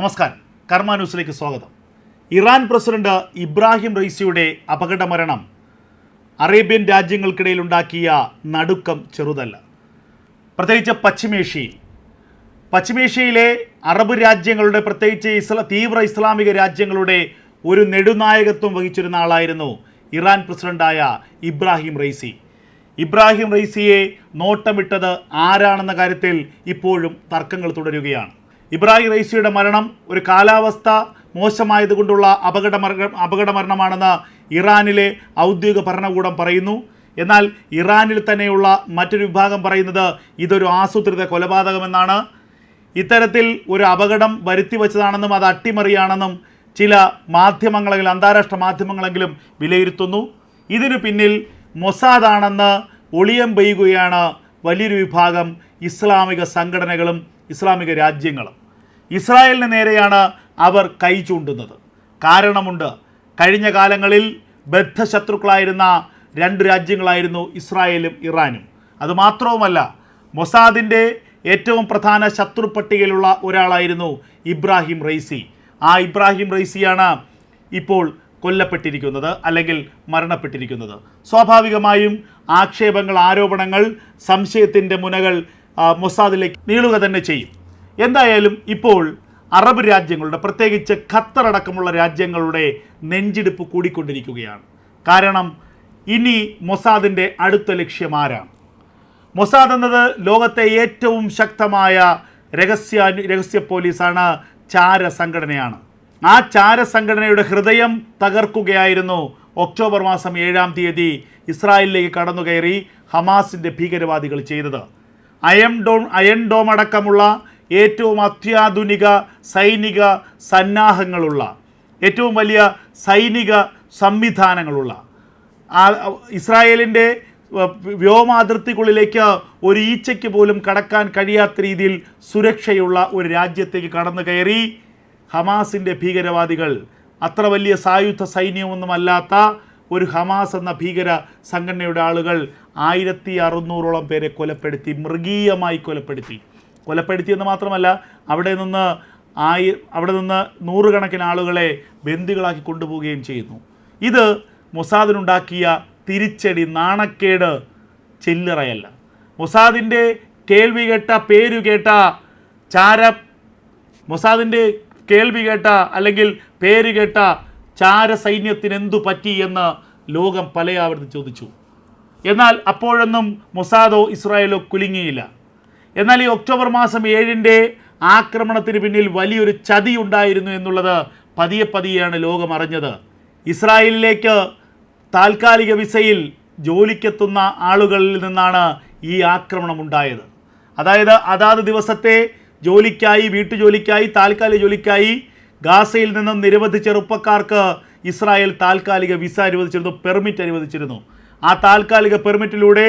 നമസ്കാരം. കർമ്മ ന്യൂസിലേക്ക് സ്വാഗതം. ഇറാൻ പ്രസിഡന്റ് ഇബ്രാഹിം റൈസിയുടെ അപകട മരണം അറേബ്യൻ രാജ്യങ്ങൾക്കിടയിൽ ഉണ്ടാക്കിയ നടുക്കം ചെറുതല്ല. പ്രത്യേകിച്ച് പശ്ചിമേഷ്യയിൽ. പശ്ചിമേഷ്യയിലെ അറബ് രാജ്യങ്ങളുടെ പ്രത്യേകിച്ച് ഇസ്ല തീവ്ര ഇസ്ലാമിക രാജ്യങ്ങളുടെ ഒരു നെടുനായകത്വം വഹിച്ചിരുന്ന ആളായിരുന്നു ഇറാൻ പ്രസിഡന്റായ ഇബ്രാഹിം റൈസി ഇബ്രാഹിം റൈസിയെ നോട്ടമിട്ടത് ആരാണെന്ന കാര്യത്തിൽ ഇപ്പോഴും തർക്കങ്ങൾ തുടരുകയാണ്. ഇബ്രാഹിം റൈസിയുടെ മരണം ഒരു കാലാവസ്ഥ മോശമായതുകൊണ്ടുള്ള അപകട അപകട മരണമാണെന്ന് ഇറാനിലെ ഔദ്യോഗിക ഭരണകൂടം പറയുന്നു. എന്നാൽ ഇറാനിൽ തന്നെയുള്ള മറ്റൊരു വിഭാഗം പറയുന്നത് ഇതൊരു ആസൂത്രിത കൊലപാതകമെന്നാണ്. ഇത്തരത്തിൽ ഒരു അപകടം വരുത്തി വച്ചതാണെന്നും അത് അട്ടിമറിയാണെന്നും ചില മാധ്യമങ്ങളെങ്കിലും അന്താരാഷ്ട്ര മാധ്യമങ്ങളെങ്കിലും വിലയിരുത്തുന്നു. ഇതിനു പിന്നിൽ മൊസാദാണെന്ന് ഒളിയം പെയ്യുകയാണ് വലിയൊരു വിഭാഗം ഇസ്ലാമിക സംഘടനകളും ഇസ്ലാമിക രാജ്യങ്ങളും. ഇസ്രായേലിന് നേരെയാണ് അവർ കൈ ചൂണ്ടുന്നത്. കാരണമുണ്ട് കഴിഞ്ഞ കാലങ്ങളിൽ ബദ്ധശത്രുക്കളായിരുന്ന രണ്ട് രാജ്യങ്ങളായിരുന്നു ഇസ്രായേലും ഇറാനും. അതുമാത്രവുമല്ല മൊസാദിന്റെ ഏറ്റവും പ്രധാന ശത്രു പട്ടികയിലുള്ള ഒരാളായിരുന്നു ഇബ്രാഹിം റൈസി. ആ ഇബ്രാഹിം റൈസിയാണ് ഇപ്പോൾ കൊല്ലപ്പെട്ടിരിക്കുന്നത് അല്ലെങ്കിൽ മരണപ്പെട്ടിരിക്കുന്നത്. സ്വാഭാവികമായും ആക്ഷേപങ്ങൾ ആരോപണങ്ങൾ സംശയത്തിന്റെ മുനകൾ മൊസാദിലേക്ക് നീളുക തന്നെ ചെയ്യും. എന്തായാലും ഇപ്പോൾ അറബ് രാജ്യങ്ങളുടെ പ്രത്യേകിച്ച് ഖത്തർ അടക്കമുള്ള രാജ്യങ്ങളുടെ നെഞ്ചിടിപ്പ് കൂടിക്കൊണ്ടിരിക്കുകയാണ്. കാരണം ഇനി മൊസാദിന്റെ അടുത്ത ലക്ഷ്യം ആരാണ് മൊസാദ് എന്നത് ലോകത്തെ ഏറ്റവും ശക്തമായ രഹസ്യ രഹസ്യ പോലീസാണ് ചാര സംഘടനയാണ് ആ ചാര സംഘടനയുടെ ഹൃദയം തകർക്കുകയായിരുന്നു ഒക്ടോബർ മാസം ഏഴാം തീയതി ഇസ്രായേലിലേക്ക് കടന്നു കയറി ഹമാസിന്റെ ഭീകരവാദികൾ ചെയ്തത്. അയം ഡോം അയൺ ഡോം അടക്കമുള്ള ഏറ്റവും അത്യാധുനിക സൈനിക സന്നാഹങ്ങളുള്ള ഏറ്റവും വലിയ സൈനിക സംവിധാനങ്ങളുള്ള. ഇസ്രായേലിന്റെ വ്യോമാതിർത്തിക്കുള്ളിലേക്ക് ഒരു ഈച്ചയ്ക്ക് പോലും കടക്കാൻ കഴിയാത്ത രീതിയിൽ സുരക്ഷയുള്ള ഒരു രാജ്യത്തേക്ക് കടന്നു കയറി ഹമാസിന്റെ ഭീകരവാദികൾ. അത്ര വലിയ സായുധ സൈന്യമൊന്നുമല്ലാത്ത ഒരു ഹമാസ് എന്ന ഭീകര സംഘടനയുടെ ആളുകൾ ആയിരത്തി അറുന്നൂറോളം പേരെ കൊലപ്പെടുത്തി മൃഗീയമായി കൊലപ്പെടുത്തി. കൊലപ്പെടുത്തിയെന്ന് മാത്രമല്ല അവിടെ നിന്ന് ആയി അവിടെ നിന്ന് നൂറുകണക്കിന് ആളുകളെ ബന്ദികളാക്കി കൊണ്ടുപോവുകയും ചെയ്യുന്നു. ഇത് മൊസാദിനുണ്ടാക്കിയ തിരിച്ചടി നാണക്കേട് ചില്ലറയല്ല. മൊസാദിന്റെ കേൾവി കേട്ട പേരു കേട്ട ചാര മൊസാദിന്റെ കേൾവി കേട്ട അല്ലെങ്കിൽ പേര് കേട്ട ചാര സൈന്യത്തിന് എന്തു പറ്റി എന്ന് ലോകം പലയാവർത്തി ചോദിച്ചു. എന്നാൽ അപ്പോഴൊന്നും മൊസാദോ ഇസ്രായേലോ കുലുങ്ങിയില്ല. എന്നാൽ ഈ ഒക്ടോബർ മാസം ഏഴിന്റെ ആക്രമണത്തിന് പിന്നിൽ വലിയൊരു ചതി ഉണ്ടായിരുന്നു എന്നുള്ളത് പതിയെ പതിയെയാണ് ലോകം അറിഞ്ഞത്. ഇസ്രായേലിലേക്ക് താൽക്കാലിക വിസയിൽ ജോലിക്കെത്തുന്ന ആളുകളിൽ നിന്നാണ് ഈ ആക്രമണം ഉണ്ടായത്. അതായത് അതാത് ദിവസത്തെ ജോലിക്കായി വീട്ടുജോലിക്കായി താൽക്കാലിക ജോലിക്കായി ഗാസയിൽ നിന്നും നിരവധി ചെറുപ്പക്കാർക്ക് ഇസ്രായേൽ താൽക്കാലിക വിസ അനുവദിച്ചിരുന്നു പെർമിറ്റ് അനുവദിച്ചിരുന്നു. ആ താൽക്കാലിക പെർമിറ്റിലൂടെ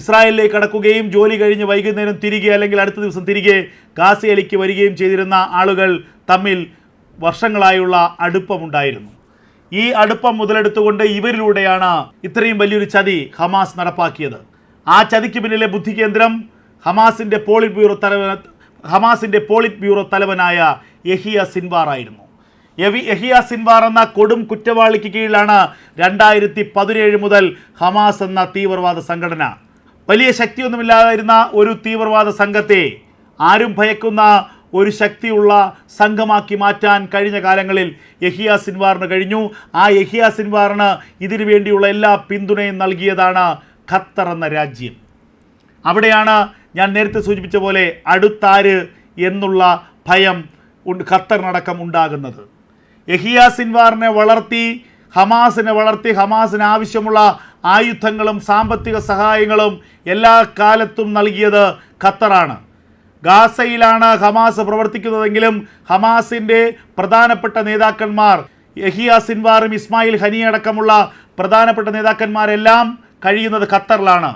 ഇസ്രായേലിലേക്ക് കടക്കുകയും ജോലി കഴിഞ്ഞ് വൈകുന്നേരം തിരികെ അല്ലെങ്കിൽ അടുത്ത ദിവസം തിരികെ ഗാസയിലേക്ക് വരികയും ചെയ്തിരുന്ന ആളുകൾ തമ്മിൽ വർഷങ്ങളായുള്ള അടുപ്പമുണ്ടായിരുന്നു. ഈ അടുപ്പം മുതലെടുത്തുകൊണ്ട് ഇവരിലൂടെയാണ് ഇത്രയും വലിയൊരു ചതി ഹമാസ് നടപ്പാക്കിയത്. ആ ചതിക്ക് പിന്നിലെ ബുദ്ധി കേന്ദ്രം ഹമാസിന്റെ പോളിറ്റ് ബ്യൂറോ തലവൻ ഹമാസിന്റെ പോളിറ്റ് ബ്യൂറോ തലവനായ യഹിയ സിൻവാർ ആയിരുന്നു. യവി യഹിയ സിൻവാർ എന്ന കൊടും കുറ്റവാളിക്ക് കീഴിലാണ് രണ്ടായിരത്തി പതിനേഴ് മുതൽ ഹമാസ് എന്ന തീവ്രവാദ സംഘടന വലിയ ശക്തിയൊന്നുമില്ലാതിരുന്ന ഒരു തീവ്രവാദ സംഘത്തെ ആരും ഭയക്കുന്ന ഒരു ശക്തിയുള്ള സംഘമാക്കി മാറ്റാൻ കഴിഞ്ഞ കാലങ്ങളിൽ യഹിയ സിൻവാറിന് കഴിഞ്ഞു. ആ യഹിയ സിൻവാറിന് ഇതിനു വേണ്ടിയുള്ള എല്ലാ പിന്തുണയും നൽകിയതാണ് ഖത്തർ എന്ന രാജ്യം. അവിടെയാണ് ഞാൻ നേരത്തെ സൂചിപ്പിച്ച പോലെ അടുത്താര് എന്നുള്ള ഭയം ഖത്തറിനടക്കം ഉണ്ടാകുന്നത്. യഹിയ സിൻവാറിനെ വളർത്തി ഹമാസിനെ വളർത്തി ഹമാസിന് ആവശ്യമുള്ള ആയുധങ്ങളും സാമ്പത്തിക സഹായങ്ങളും എല്ലാ കാലത്തും നൽകിയത് ഖത്തറാണ്. ഗാസയിലാണ് ഹമാസ് പ്രവർത്തിക്കുന്നതെങ്കിലും ഹമാസിന്റെ പ്രധാനപ്പെട്ട നേതാക്കന്മാർ യഹിയ സിൻവാറും ഇസ്മായിൽ ഹനി അടക്കമുള്ള പ്രധാനപ്പെട്ട നേതാക്കന്മാരെല്ലാം കഴിയുന്നത് ഖത്തറിലാണ്.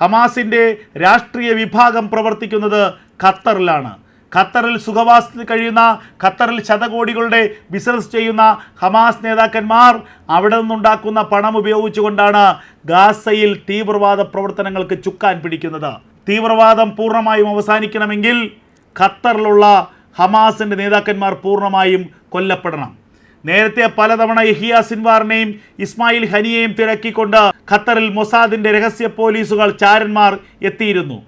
ഹമാസിന്റെ രാഷ്ട്രീയ വിഭാഗം പ്രവർത്തിക്കുന്നത് ഖത്തറിലാണ്. ഖത്തറിൽ സുഖവാസത്തിൽ കഴിയുന്ന ഖത്തറിൽ ശതകോടികളുടെ ബിസിനസ് ചെയ്യുന്ന ഹമാസ് നേതാക്കന്മാർ അവിടെ നിന്നുണ്ടാക്കുന്ന പണം ഉപയോഗിച്ചുകൊണ്ടാണ് ഗാസയിൽ തീവ്രവാദ പ്രവർത്തനങ്ങൾക്ക് ചുക്കാൻ പിടിക്കുന്നത്. തീവ്രവാദം പൂർണമായും അവസാനിക്കണമെങ്കിൽ ഖത്തറിലുള്ള ഹമാസിന്റെ നേതാക്കന്മാർ പൂർണമായും കൊല്ലപ്പെടണം. നേരത്തെ പലതവണ യഹിയ സിൻവാറിനെയും ഇസ്മായിൽ ഹനിയെയും തിരക്കിക്കൊണ്ട് ഖത്തറിൽ മൊസാദിന്റെ രഹസ്യ പോലീസുകൾ ചാരന്മാർ എത്തിയിരുന്നു.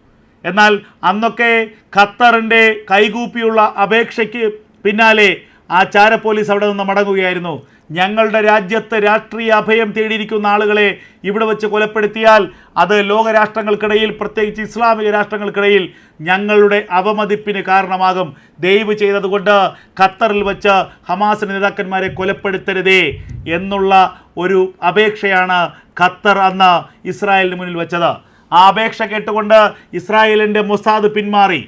എന്നാൽ അന്നൊക്കെ ഖത്തറിന്റെ കൈകൂപ്പിയുള്ള അപേക്ഷയ്ക്ക് പിന്നാലെ ആ ചാര പോലീസ് അവിടെ നിന്ന് മടങ്ങുകയായിരുന്നു. ഞങ്ങളുടെ രാജ്യത്ത് രാഷ്ട്രീയ അഭയം തേടിയിരിക്കുന്ന ആളുകളെ ഇവിടെ വെച്ച് കൊലപ്പെടുത്തിയാൽ അത് ലോകരാഷ്ട്രങ്ങൾക്കിടയിൽ പ്രത്യേകിച്ച് ഇസ്ലാമിക രാഷ്ട്രങ്ങൾക്കിടയിൽ ഞങ്ങളുടെ അവമതിപ്പിന് കാരണമാകും. ദയവ് ചെയ്തതുകൊണ്ട് ഖത്തറിൽ വെച്ച് ഹമാസ് നേതാക്കന്മാരെ കൊലപ്പെടുത്തരുതേ എന്നുള്ള ഒരു അപേക്ഷയാണ് ഖത്തർ അന്ന് ഇസ്രായേലിന് മുന്നിൽ വെച്ചത്. ആ അപേക്ഷ കേട്ടുകൊണ്ട് ഇസ്രായേലിന്റെ മൊസാദ് പിന്മാറി.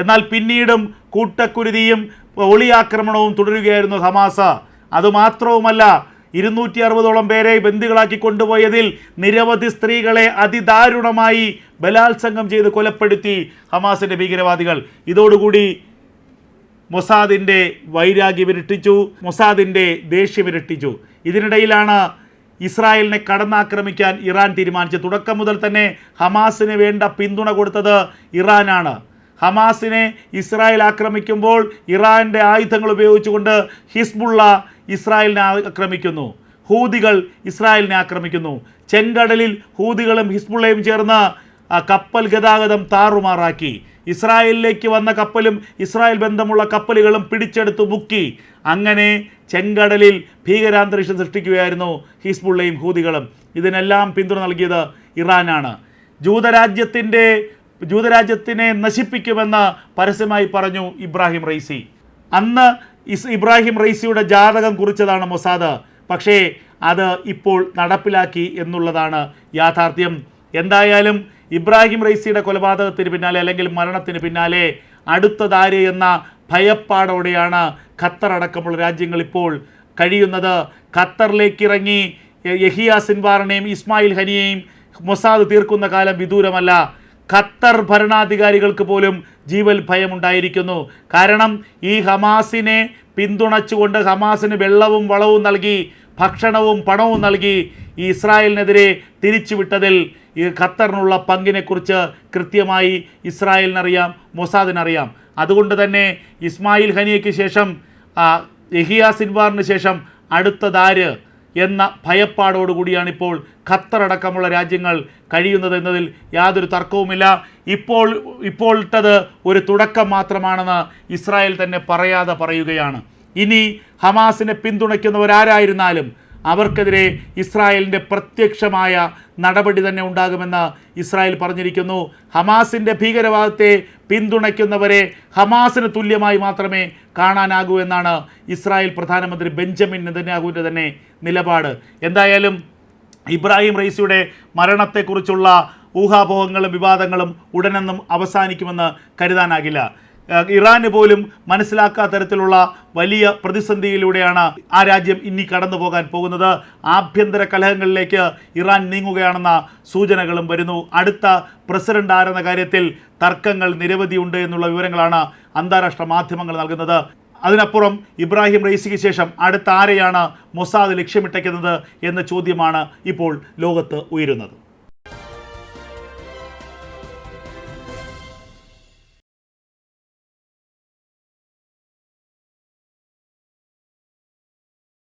എന്നാൽ പിന്നീടും കൂട്ടക്കുരുതിയും ഒളിയാക്രമണവും തുടരുകയായിരുന്നു ഹമാസ്. അതുമാത്രവുമല്ല ഇരുന്നൂറ്റി അറുപതോളം പേരെ ബന്ദികളാക്കി കൊണ്ടുപോയതിൽ നിരവധി സ്ത്രീകളെ അതിദാരുണമായി ബലാത്സംഗം ചെയ്ത് കൊലപ്പെടുത്തി ഹമാസിന്റെ ഭീകരവാദികൾ. ഇതോടുകൂടി മൊസാദിന്റെ വൈരാഗ്യം ഇരട്ടിച്ചു മൊസാദിന്റെ ദേഷ്യം ഇരട്ടിച്ചു. ഇതിനിടയിലാണ് ഇസ്രായേലിനെ കടന്നാക്രമിക്കാൻ ഇറാൻ തീരുമാനിച്ചു തുടക്കം മുതൽ തന്നെ ഹമാസിന് വേണ്ട പിന്തുണ കൊടുത്തത് ഇറാനാണ്. ഹമാസിനെ ഇസ്രായേൽ ആക്രമിക്കുമ്പോൾ ഇറാന്റെ ആയുധങ്ങൾ ഉപയോഗിച്ചുകൊണ്ട് ഹിസ്ബുള്ള ഇസ്രായേലിനെ ആക്രമിക്കുന്നു. ഹൂതികൾ ഇസ്രായേലിനെ ആക്രമിക്കുന്നു. ചെങ്കടലിൽ ഹൂതികളും ഹിസ്ബുള്ളയും ചേർന്ന് കപ്പൽ ഗതാഗതം താറുമാറാക്കി. ഇസ്രായേലിലേക്ക് വന്ന കപ്പലും ഇസ്രായേൽ ബന്ധമുള്ള കപ്പലുകളും പിടിച്ചെടുത്ത് മുക്കി. അങ്ങനെ ചെങ്കടലിൽ ഭീകരാന്തരീക്ഷം സൃഷ്ടിക്കുകയായിരുന്നു ഹിസ്ബുള്ളയും ഹൂതികളും. ഇതിനെല്ലാം പിന്തുണ നൽകിയത് ഇറാനാണ്. ജൂതരാജ്യത്തിന്റെ ജൂതരാജ്യത്തിനെ നശിപ്പിക്കുമെന്ന് പരസ്യമായി പറഞ്ഞു ഇബ്രാഹിം റൈസി. അന്ന് ഇസ് ഇബ്രാഹിം റൈസിയുടെ ജാതകം കുറിച്ചതാണ് മൊസാദ്. പക്ഷേ അത് ഇപ്പോൾ നടപ്പിലാക്കി എന്നുള്ളതാണ് യാഥാർത്ഥ്യം. എന്തായാലും ഇബ്രാഹിം റൈസിയുടെ കൊലപാതകത്തിന് പിന്നാലെ അല്ലെങ്കിൽ മരണത്തിന് പിന്നാലെ അടുത്തതാര് എന്ന ഭയപ്പാടോടെയാണ് ഖത്തർ അടക്കമുള്ള രാജ്യങ്ങൾ ഇപ്പോൾ കഴിയുന്നത്. ഖത്തറിലേക്ക് ഇറങ്ങി യഹിയ സിൻവാറിനെയും ഇസ്മായിൽ ഹനിയെയും മൊസാദ് തീർക്കുന്ന കാലം വിദൂരമല്ല. ഖത്തർ ഭരണാധികാരികൾക്ക് പോലും ജീവൽ ഭയമുണ്ടായിരിക്കുന്നു. കാരണം ഈ ഹമാസിനെ പിന്തുണച്ചുകൊണ്ട് ഹമാസിന് വെള്ളവും വളവും നൽകി ഭക്ഷണവും പണവും നൽകി ഈ ഇസ്രായേലിനെതിരെ തിരിച്ചുവിട്ടതിൽ ഈ ഖത്തറിനുള്ള പങ്കിനെക്കുറിച്ച് കൃത്യമായി ഇസ്രായേലിനറിയാം മൊസാദിനറിയാം. അതുകൊണ്ട് തന്നെ ഇസ്മായിൽ ഹനിയയ്ക്ക് ശേഷം യഹിയ സിൻവാറിന് ശേഷം അടുത്തതാര് എന്ന ഭയപ്പാടോടുകൂടിയാണ് ഇപ്പോൾ ഖത്തറടക്കമുള്ള രാജ്യങ്ങൾ കഴിയുന്നത് എന്നതിൽ യാതൊരു തർക്കവുമില്ല. ഇപ്പോൾ ഇപ്പോഴത്തത് ഒരു തുടക്കം മാത്രമാണെന്ന് ഇസ്രായേൽ തന്നെ പറയാതെ പറയുകയാണ്. ഇനി ഹമാസിനെ പിന്തുണയ്ക്കുന്നവരാരായിരുന്നാലും അവർക്കെതിരെ ഇസ്രായേലിന്റെ പ്രത്യക്ഷമായ നടപടി തന്നെ ഉണ്ടാകുമെന്ന് ഇസ്രായേൽ പറഞ്ഞിരിക്കുന്നു. ഹമാസിന്റെ ഭീകരവാദത്തെ പിന്തുണയ്ക്കുന്നവരെ ഹമാസിന് തുല്യമായി മാത്രമേ കാണാനാകൂ എന്നാണ് ഇസ്രായേൽ പ്രധാനമന്ത്രി ബെഞ്ചമിൻ നെതന്യാഹുവിന്റെ തന്നെ നിലപാട്. എന്തായാലും ഇബ്രാഹിം റൈസിയുടെ മരണത്തെക്കുറിച്ചുള്ള ഊഹാപോഹങ്ങളും വിവാദങ്ങളും ഉടനെന്നും അവസാനിക്കുമെന്ന് കരുതാനാകില്ല. ഇറാന് പോലും മനസ്സിലാക്കാത്ത തരത്തിലുള്ള വലിയ പ്രതിസന്ധിയിലൂടെയാണ് ആ രാജ്യം ഇനി കടന്നു പോകാൻ പോകുന്നത്. ആഭ്യന്തര കലഹങ്ങളിലേക്ക് ഇറാൻ നീങ്ങുകയാണെന്ന സൂചനകളും വരുന്നു. അടുത്ത പ്രസിഡന്റ് ആരെന്ന കാര്യത്തിൽ തർക്കങ്ങൾ നിരവധിയുണ്ട് എന്നുള്ള വിവരങ്ങളാണ് അന്താരാഷ്ട്ര മാധ്യമങ്ങൾ നൽകുന്നത്. അതിനപ്പുറം ഇബ്രാഹിം റൈസിക്ക് ശേഷം അടുത്ത ആരെയാണ് മൊസാദ് ലക്ഷ്യമിട്ടയ്ക്കുന്നത് എന്ന ചോദ്യമാണ് ഇപ്പോൾ ലോകത്ത് ഉയരുന്നത്.